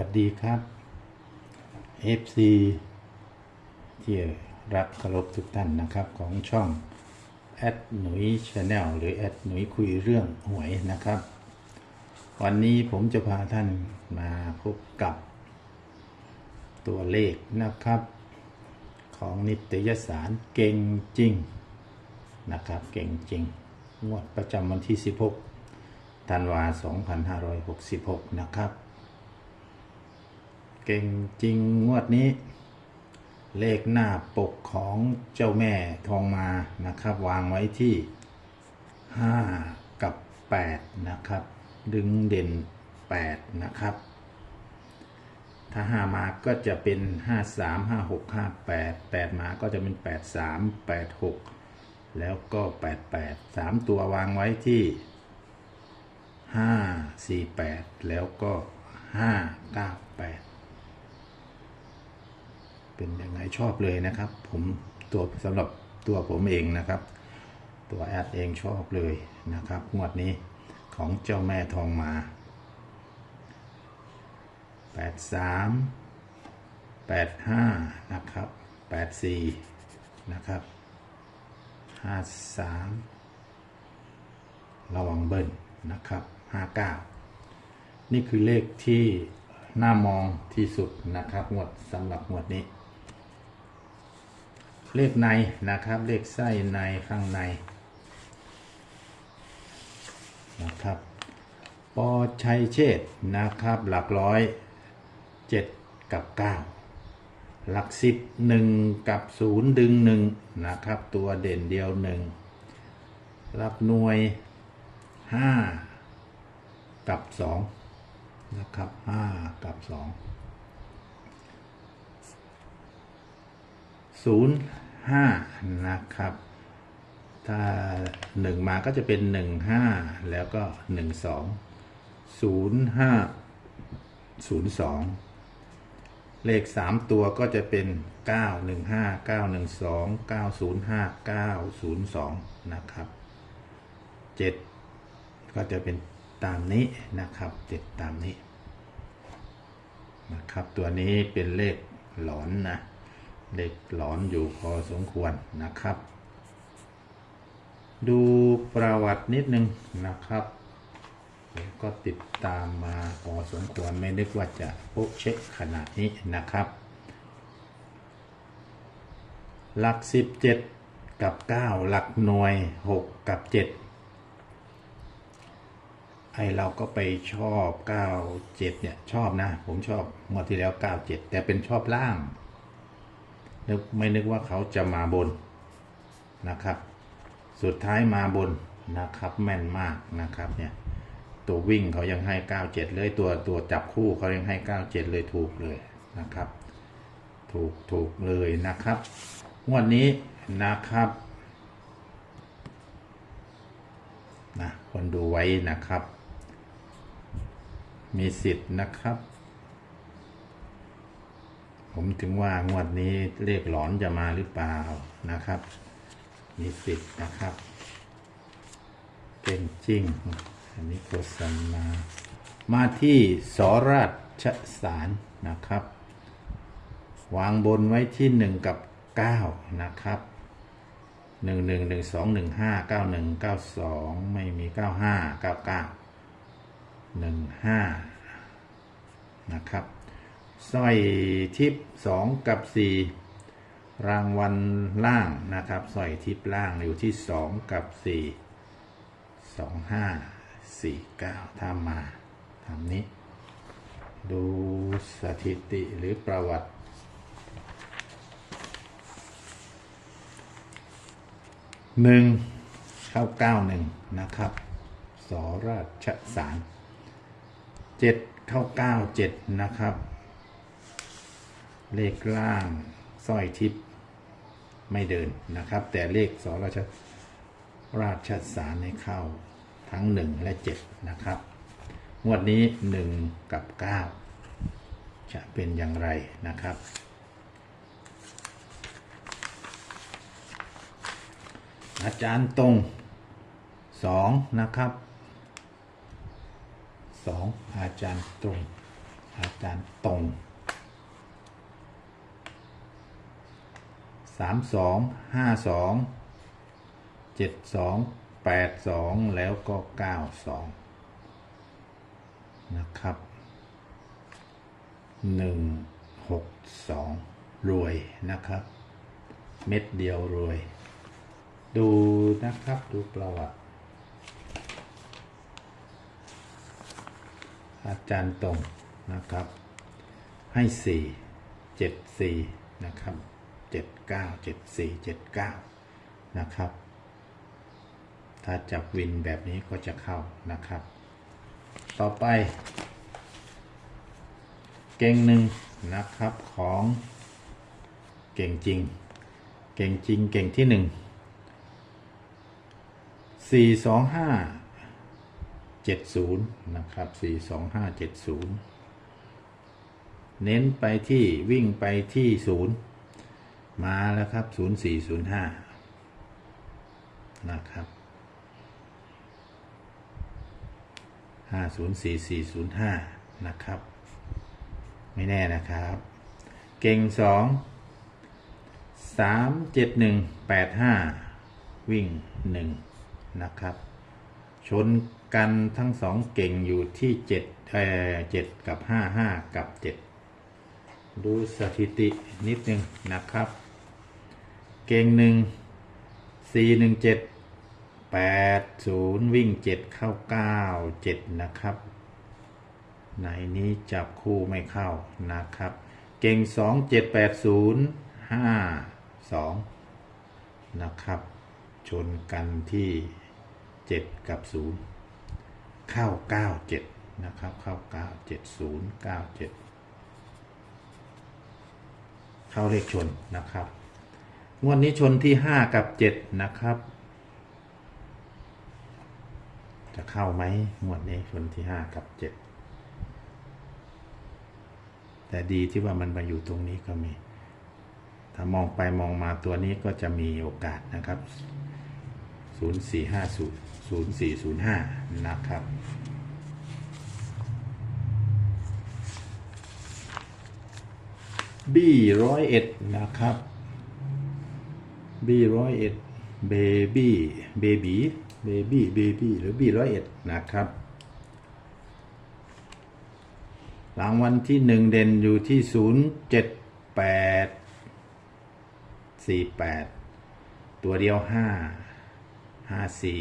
วัสดีครับ FC ที่รักเคารพทุกท่านนะครับของช่องแอดหนุยชาแนลหรือแอดหนุยคุยเรื่องหวยนะครับ วันนี้ผมจะพาท่านมาพบกับ ตัวเลขนะครับ ของนิตยสารเก่งจริงนะครับเก่งจริง งวดประจำวันที่ 16ธันวา2566 นะครับ เก่งจริงงวดนี้ เลขหน้าปกของเจ้าแม่ทองมานะครับ วางไว้ที่ 5 กับ 8 นะครับ ดึงเด่น 8 นะครับ ถ้า 5 มาก็จะเป็น 5 3 5 6 5 8 8 มาก็จะเป็น 8 3 8 6 แล้วก็ 8 8 3 ตัววางไว้ที่ห้าสี่แปดแล้วก็ห้าเก้าแปด เป็นยังไงชอบเลยนะครับ ผมตัวสำหรับตัวผมเองนะครับ ตัวแอดเองชอบเลยนะครับงวดนี้ของเจ้าแม่ทองมาแปดสามแปดห้านะครับแปดสี่นะครับห้าสามระวังเบิ้ลนะครับ 59 นี่คือเลขที่น่ามองที่สุดนะครับงวดสำหรับงวดนี้ เลขในนะครับ เลขไส้ในข้างในนะครับปอชัยเชษฐ์นะครับ หลักร้อยเจ็ดกับ9หลักสิบหนึ่งกับศูนย์ดึงหนึ่งนะครับ ตัวเด่นเดียวหนึ่งหลักหน่วยห้ากับสองนะครับห้ากับสอง ศูนย์ห้านะครับ ถ้าหนึ่งมาก็จะเป็นหนึ่งห้าแล้วก็หนึ่งสองศูนย์ห้าศูนย์สองเลขสามตัวก็จะเป็นเก้าหนึ่งห้าเก้าหนึ่งสองเก้าศูนย์ห้าเก้าศูนย์สองนะครับเจ็ดก็จะเป็นตามนี้นะครับเจ็ดตามนี้นะครับ ตัวนี้เป็นเลขหลอนนะ เลขหลอนอยู่พอสมควรนะครับ ดูประวัตินิดนึงนะครับผมก็ติดตามมาพอสมควรไม่นึกว่าจะโป๊ะเช็คขนาดนี้นะครับ หลัก 17 กับ 9 หลักหน่วย 6 กับ 7 ไอเราก็ไปชอบ 97 เนี่ย ชอบนะ ผมชอบงวดที่แล้ว 97 แต่เป็นชอบล่าง นึกไม่นึกว่าเขาจะมาบนนะครับ สุดท้ายมาบนนะครับ แม่นมากนะครับเนี่ยตัววิ่งเขายังให้ 97 เลยตัวตัวจับคู่เขายังให้ 97 เลยถูกเลยนะครับ ถูกถูกเลยนะครับงวดนี้นะครับนะคนดูไว้นะครับ มีสิทธิ์นะครับ ผมถึงว่างวดนี้เลขหลอนจะมาหรือเปล่านะครับ มีสิทธิ์นะครับเก่งจริง อันนี้โฆษณามาที่สราชสารนะครับ วางบนไว้ที่หนึ่งกับเก้านะครับหนึ่งหนึ่งหนึ่งสองหนึ่งห้าเก้าหนึ่งเก้าสองไม่มีเก้าห้าเก้าเก้าหนึ่งห้านะครับ สร้อยทิพย์สองกับสี่รางวัลล่างนะครับสร้อยทิพย์ล่างอยู่ที่สองกับสี่สองห้าสี่เก้าถ้ามาทำนี้ ดูสถิติหรือประวัติหนึ่งเข้าเก้าหนึ่งนะครับสราชสารเจ็ดเข้าเก้าเจ็ดนะครับ เลขล่างสร้อยทิพย์ไม่เดินนะครับ แต่เลขสราชราชสารในเข้าทั้งหนึ่งและเจ็ดนะครับ งวดนี้หนึ่งกับเก้าจะเป็นอย่างไรนะครับ อาจารย์ตรงสองนะครับสองอาจารย์ตรง อาจารย์ตรง สามสองห้าสองเจ็ดสองแปดสองแล้วก็เก้าสองนะครับหนึ่งหกสองรวยนะครับ เม็ดเดียวรวย ดูนะครับดูประวัติอาจารย์ตรงนะครับ ให้สี่เจ็ดสี่นะครับ เจ็ดเก้าเจ็ดสี่เจ็ดเก้านะครับ ถ้าจับวินแบบนี้ก็จะเข้านะครับ ต่อไป เก่งหนึ่งนะครับของเก่งจริง เก่งจริงเก่งที่หนึ่งสี่สองห้าเจ็ดศูนย์นะครับสี่สองห้าเจ็ดศูนย์เน้นไปที่วิ่งไปที่ศูนย์ มาแล้วครับศูนย์สี่ศูนะครับห้าศูนย์สี่สี่ศูนะครับ ไม่แน่นะครับ เก่งสองสามเจ็ดหนึ่งแปดห้าวิ่งหนึ่งนะครับ ชนกันทั้งสองเก่งอยู่ที่เจ็ดเอ่อเจ็ดกับห้าห้ากับเจ็ดดูสถิตินิดนึงนะครับ เก่งหนึ่งสี่หนึ่งเจ็ดแปดศูนย์วิ่งเจ็ดเข้าเก้าเจ็ดนะครับ ในนี้จับคู่ไม่เข้านะครับ เก่งสองเจ็ดแปดศูนย์ห้าสองนะครับ ชนกันที่เจ็ดกับศูนย์เข้าเก้าเจ็ดนะครับ เข้าเก้าเจ็ดศูนย์เก้าเจ็ดเข้าเลขชนนะครับ งวดนี้ชนที่ห้ากับเจ็ดนะครับ จะเข้าไหมงวดนี้ชนที่ห้ากับเจ็ดแต่ดีที่ว่ามันมาอยู่ตรงนี้ก็มี ถ้ามองไปมองมาตัวนี้ก็จะมีโอกาสนะครับ0450 0405 นะครับบีร้อยเอ็ดนะครับ บีร้อยเอ็ดเบบี้เบบีเบบี้เบบี้หรือบีร้อยเอ็ดนะครับรางวัลที่หนึ่งเด่นอยู่ที่ศูนย์เจ็ดแปดสี่แปดตัวเดียวห้าห้าสี่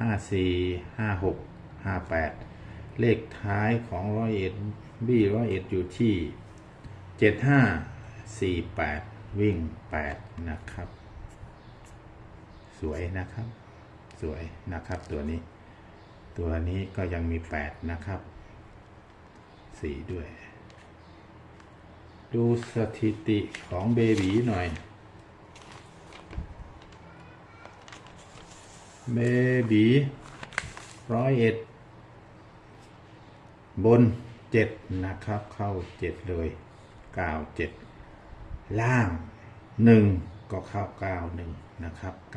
ห้าสี่ห้าหกห้าแปดเลขท้ายของร้อยเอ็ดบี้ร้อยเอ็ดอยู่ที่เจ็ดห้าสี่แปด วิ่งแปดนะครับ สวยนะครับ สวยนะครับตัวนี้ ตัวนี้ก็ยังมี8นะครับ4ด้วย ดูสถิติของเบบีหน่อย เบบีร้อยเอ็ดบน7นะครับ เข้า7เลย9 7 ล่าง1ก็เข้า9 1นะครับ9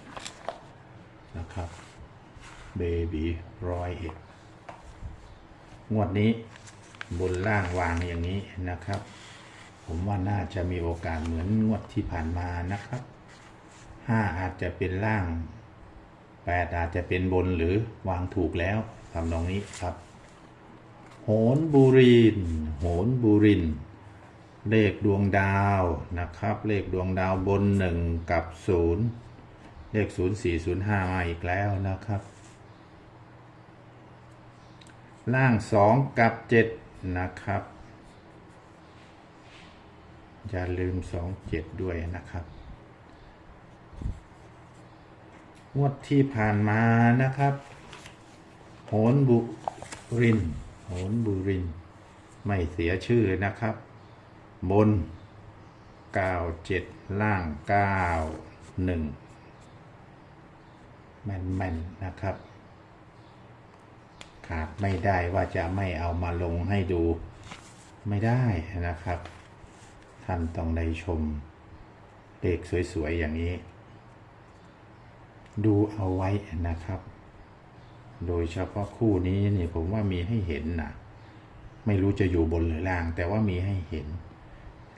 1นะครับเบบีร้อยเอ็ดงวดนี้บนล่างวางอย่างนี้นะครับ ผมว่าน่าจะมีโอกาสเหมือนงวดที่ผ่านมานะครับห้าอาจจะเป็นล่างแปดอาจจะเป็นบนหรือวางถูกแล้วทำตรงนี้ครับ โหนบุริน โหนบุริน เลขดวงดาวนะครับ เลขดวงดาวบนหนึ่งกับศูนย์เลขศูนย์สี่ศูนย์ห้ามาอีกแล้วนะครับ ล่างสองกับเจ็ดนะครับ อย่าลืมสองเจ็ดด้วยนะครับ งวดที่ผ่านมานะครับโหนบุรินโหนบุริน ไม่เสียชื่อนะครับ บน 97 ล่าง 91 แม่นๆนะครับ ขาดไม่ได้ว่าจะไม่เอามาลงให้ดูไม่ได้นะครับ ท่านต้องได้ชมเลขสวย ๆ อย่างนี้ ดูเอาไว้นะครับ โดยเฉพาะคู่นี้นี่ผมว่ามีให้เห็นนะไม่รู้จะอยู่บนหรือล่าง แต่ว่ามีให้เห็น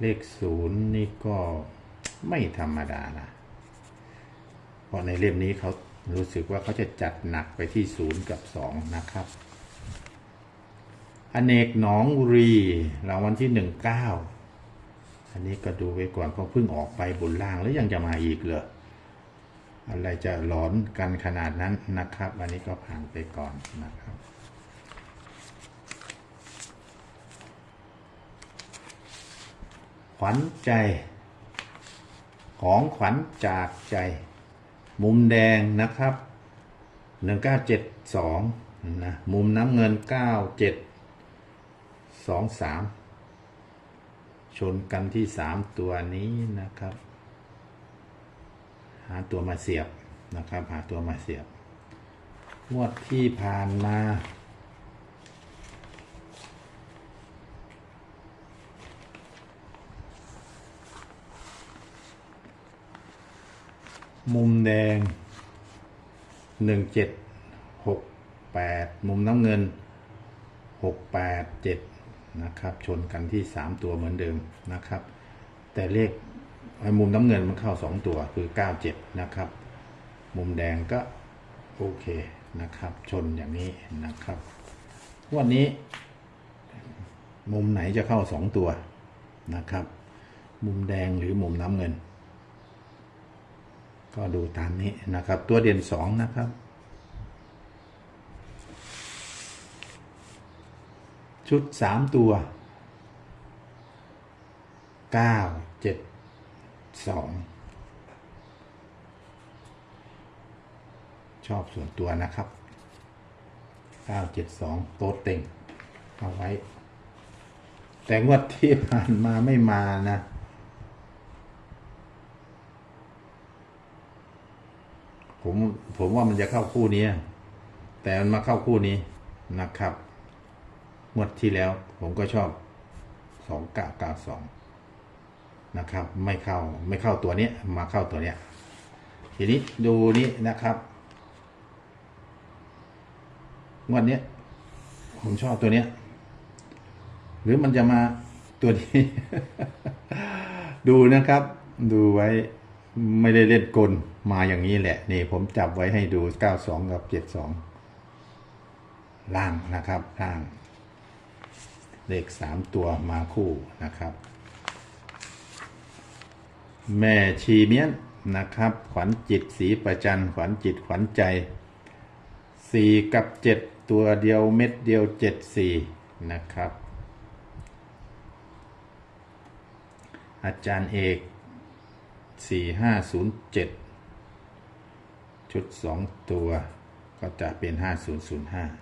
เลขศูนย์นี่ก็ไม่ธรรมดานะเพราะในเล่มนี้เขารู้สึกว่าเขาจะจัดหนักไปที่ศูนย์กับสองนะครับอเนกหนองรีรางวัลที่หนึ่งเก้าอันนี้ก็ดูไว้ก่อนเพราะเพิ่งออกไปบนล่างแล้วยังจะมาอีกเหรออะไรจะหลอนกันขนาดนั้นนะครับ อันนี้ก็ผ่านไปก่อนนะครับ ขวัญใจ ของขวัญจากใจ มุมแดงนะครับ 1972นะมุมน้ำเงิน 9723 ชนกันที่ 3 ตัวนี้นะครับ หาตัวมาเสียบนะครับ หาตัวมาเสียบงวดที่ผ่านมา มุมแดงหนึ่งเจ็ดหกแปดมุมน้ำเงินหกแปดเจ็ดนะครับ ชนกันที่สามตัวเหมือนเดิมนะครับ แต่เลขไอ้มุมน้ำเงินมันเข้าสองตัวคือเก้าเจ็ดนะครับ มุมแดงก็โอเคนะครับ ชนอย่างนี้นะครับวันนี้ มุมไหนจะเข้าสองตัวนะครับ มุมแดงหรือมุมน้ำเงิน ก็ดูตามนี้นะครับ ตัวเด่นสองนะครับ ชุดสามตัวเก้าเจ็ดสองชอบส่วนตัวนะครับเก้าเจ็ดสองโตเต็งเอาไว้ แต่งวดที่ผ่านมาไม่มานะ ผมผมว่ามันจะเข้าคู่นี้ แต่มันมาเข้าคู่นี้นะครับงวดที่แล้ว ผมก็ชอบสองเก้าเก้าสองนะครับ ไม่เข้าไม่เข้าตัวนี้มาเข้าตัวเนี้ยทีนี้ดูนี้นะครับงวดเนี้ยผมชอบตัวเนี้ย หรือมันจะมาตัวนี้ ดูนะครับ ดูไว้ ไม่ได้เล่นกลมาอย่างนี้แหละ นี่ผมจับไว้ให้ดู 92 กับ 72 ล่างนะครับ ล่าง เลข 3 ตัวมาคู่นะครับ แม่ชีเมียนนะครับ ขวัญจิตสีประจันขวัญจิตขวัญใจ 4 กับ 7 ตัวเดียวเม็ดเดียว 74 นะครับ อาจารย์เอก 4507ชุด2ตัวก็จะเป็น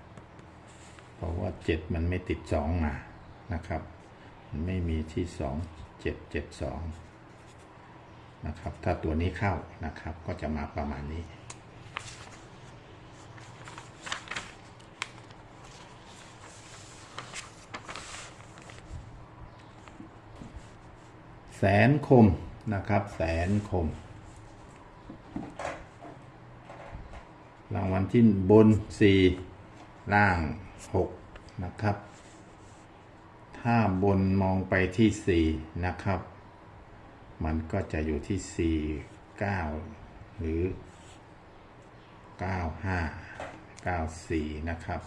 5005เพราะว่า7มันไม่ติด2มานะครับ มันไม่มีที่2 7 7 2นะครับ ถ้าตัวนี้เข้านะครับก็จะมาประมาณนี้ แสนคม นะครับ แสนคม รางวัลที่บน 4 ล่าง 6 นะครับ ถ้าบนมองไปที่ 4 นะครับ มันก็จะอยู่ที่ 4 9 หรือ 95 94 นะครับ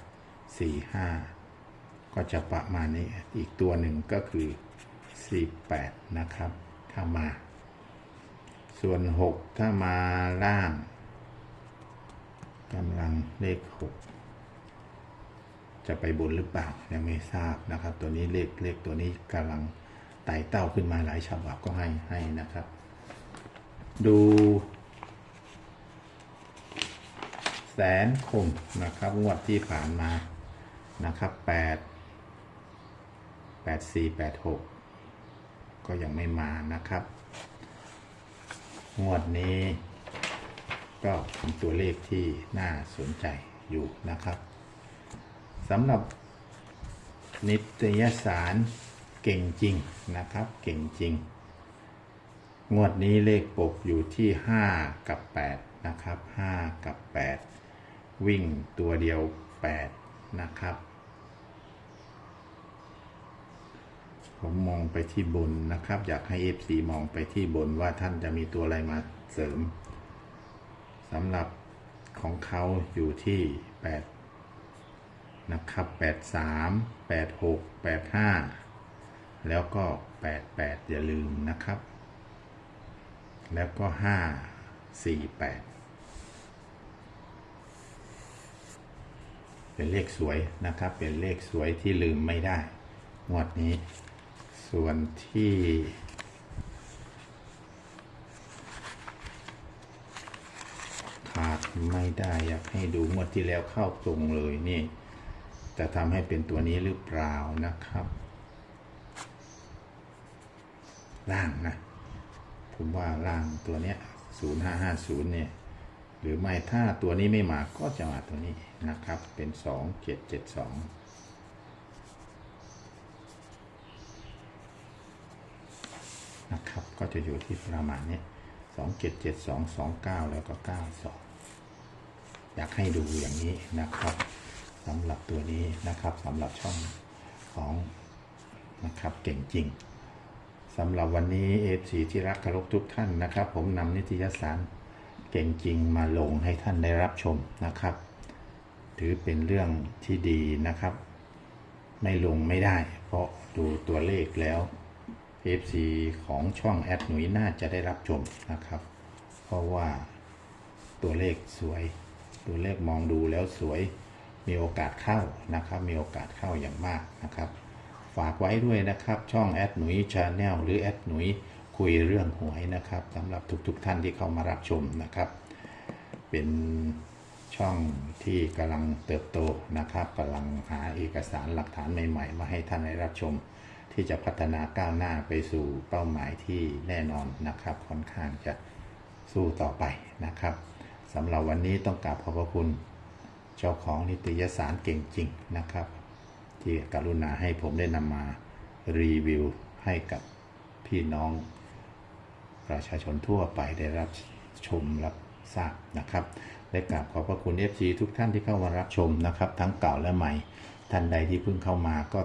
45 ก็จะประมาณนี้อีกตัวหนึ่งก็คือ 48 นะครับ ถ้ามา ส่วน6ถ้ามาล่างกำลังเลข6จะไปบนหรือเปล่ายังไม่ทราบนะครับ ตัวนี้เลขเลขตัวนี้กำลังไต่เต้าขึ้นมาหลายฉบับก็ให้ให้นะครับ ดูแสนคมนะครับงวดที่ผ่านมานะครับ8 8 4 8 6ก็ยังไม่มานะครับ งวดนี้ ก็เป็นตัวเลขที่น่าสนใจอยู่นะครับสำหรับนิตยสารเก่งจริงนะครับ เก่งจริง งวดนี้เลขปกอยู่ที่ 5 กับ 8 นะครับ 5 กับ 8 วิ่งตัวเดียว 8 นะครับ ผมมองไปที่บนนะครับ อยากให้ FC มองไปที่บนว่าท่านจะมีตัวอะไรมาเสริมสำหรับของเขาอยู่ที่ 8 นะครับ 83 86 85 แล้วก็ 88 อย่าลืมนะครับ แล้วก็ 5 4 8 เป็นเลขสวยนะครับ เป็นเลขสวยที่ลืมไม่ได้ งวดนี้ ส่วนที่ขาดไม่ได้อยากให้ดูงวดที่แล้วเข้าตรงเลยนี่ จะทำให้เป็นตัวนี้หรือเปล่านะครับ ล่างนะ ผมว่าล่างตัวเนี้ย0550 เนี่ย หรือไม่ถ้าตัวนี้ไม่มาก็จะมาตัวนี้นะครับ เป็น 2772 นะครับ ก็จะอยู่ที่ประมาณนี้2772 29แล้วก็92อยากให้ดูอย่างนี้นะครับสำหรับตัวนี้นะครับสำหรับช่องของนะครับเก่งจริงสำหรับวันนี้เอฟซีที่รักเคารพทุกท่านนะครับ ผมนำนิตยสารเก่งจริงมาลงให้ท่านได้รับชมนะครับ ถือเป็นเรื่องที่ดีนะครับ ไม่ลงไม่ได้ เพราะดูตัวเลขแล้ว FC ของช่องแอดหนุยน่าจะได้รับชมนะครับ เพราะว่าตัวเลขสวย ตัวเลขมองดูแล้วสวยมีโอกาสเข้านะครับ มีโอกาสเข้าอย่างมากนะครับ ฝากไว้ด้วยนะครับช่องแอดหนุยชาแนลหรือแอดหนุยคุยเรื่องหวยนะครับสำหรับทุกๆทท่านที่เข้ามารับชมนะครับ เป็นช่องที่กำลังเติบโตนะครับกำลังหาเอกสารหลักฐานใหม่ ๆ มาให้ท่านได้รับชม ที่จะพัฒนาก้าวหน้าไปสู่เป้าหมายที่แน่นอนนะครับ ค่อนข้างจะสู้ต่อไปนะครับสำหรับวันนี้ต้องกราบขอบพระคุณเจ้าของนิตยสารเก่งจริงนะครับ ที่กรุณาให้ผมได้นำมารีวิวให้กับพี่น้องประชาชนทั่วไปได้รับชมรับทราบนะครับและกราบขอบพระคุณ FC ทุกท่านที่เข้ามารับชมนะครับ ทั้งเก่าและใหม่ ท่านใดที่เพิ่งเข้ามาก็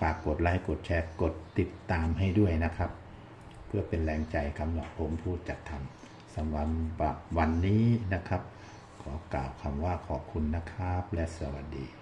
ฝากกดไลค์กดแชร์กดติดตามให้ด้วยนะครับ เพื่อเป็นแรงใจกำหลับผมผู้จัดทำสำหรับวันนี้นะครับ ขอกล่าวคำว่าขอบคุณนะครับและสวัสดี